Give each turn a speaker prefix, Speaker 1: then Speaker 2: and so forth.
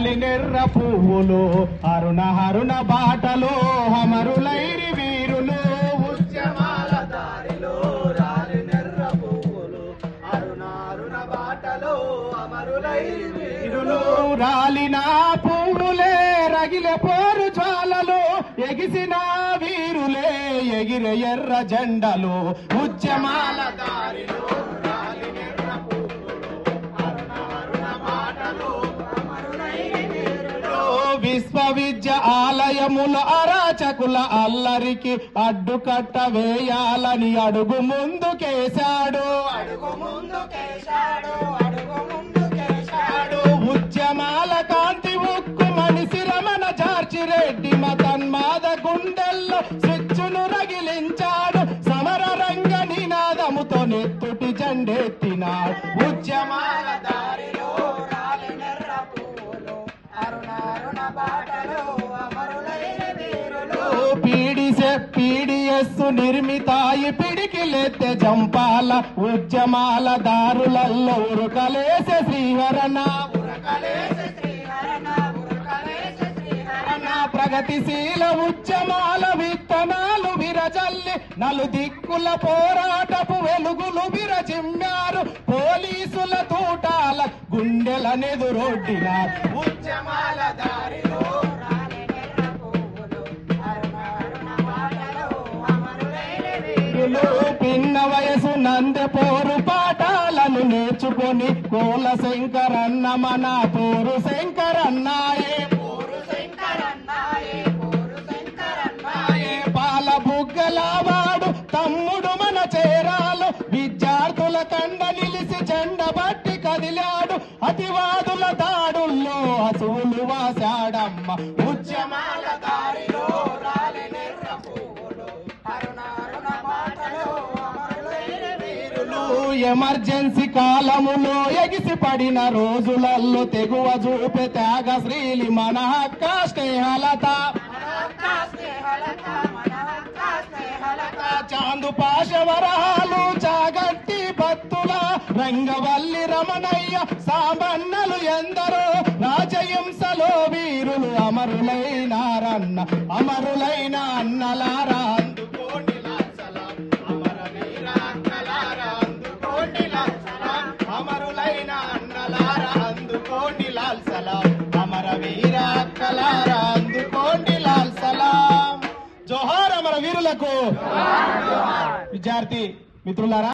Speaker 1: రాలినెర్ర పువ్వులు అరుణ హరుణ బాటలో అమరులైరి వీరులు.
Speaker 2: ఉద్యమాల దారిలో పువ్వులు అరుణారుణ బాటలో అమరులై వీరులు.
Speaker 1: రాలిన పువ్వులే రగిలే పోరు జ్వాలలు ఎగిసిన వీరులే ఎగిరే ఎర్ర జెండలు. ఉద్యమాల దారిలో విశ్వవిద్య ఆలయముల అరాచకుల అల్లరికి అడ్డుకట్ట వేయాలని అడుగు ముందుకేశాడు
Speaker 2: అడుగు ముందు కేశాడు. అడుగు ముందు కేశాడు
Speaker 1: ఉద్యమాల కాంతి ఉక్కు మనిషి రమణ జార్చిరెడ్డి మతన్మాద గుండెల్లో స్విచ్చును రగిలించాడు. సమర రంగ నినాదముతో నెత్తుటి జెండెత్తినాడు. ఉద్యమాల దారిలో పీడిసె పీడిఎస్ నిర్మితాయి పిడికిలెత్తె జంపాల ఉద్యమాల దారులల్లో ఉరుకలేసే శ్రీహరణ. ప్రగతిశీల ఉద్యమాల విత్తనాలు విరజల్లి నలు దిక్కుల పోరాటపు వెలుగులు విరజిమ్మారు పోలీసుల తూటాల గుండెలనెదురొడ్డిన ఉద్యమాల కోల శంకరన్న మన పోరు శంకరన్నాయే
Speaker 2: పోరు శంకరన్నాయే పోరు శంకరన్నాయే.
Speaker 1: పాల బుగ్గలవాడు తమ్ముడు మన చేరాలు. విద్యార్థుల కండ నిలిసి చెండ బట్టి కదిలాడు. అతివాదుల దాడుల్లో అసువులు వాశాడమ్మ. ఉద్యమాల
Speaker 2: దారి
Speaker 1: ఎమర్జెన్సీ కాలములో ఎగిసి పడిన రోజులల్లో తెగువ చూపే త్యాగ శ్రీలి మన హక్క స్నేహలత. చాందు పాశవరహాలు చాగట్టి భక్తుల రంగవల్లి రమణయ్య సామన్నలు ఎందరో రాజహింసలో వీరులు అమరులైనారన్న అమరులైన అన్నలారా. అందుకోండి లాల్ సలాం. అమరవీర కలారా అందుకోండి లాల్ సలాం. జోహార్ అమర వీరులకు. విద్యార్థి మిత్రులారా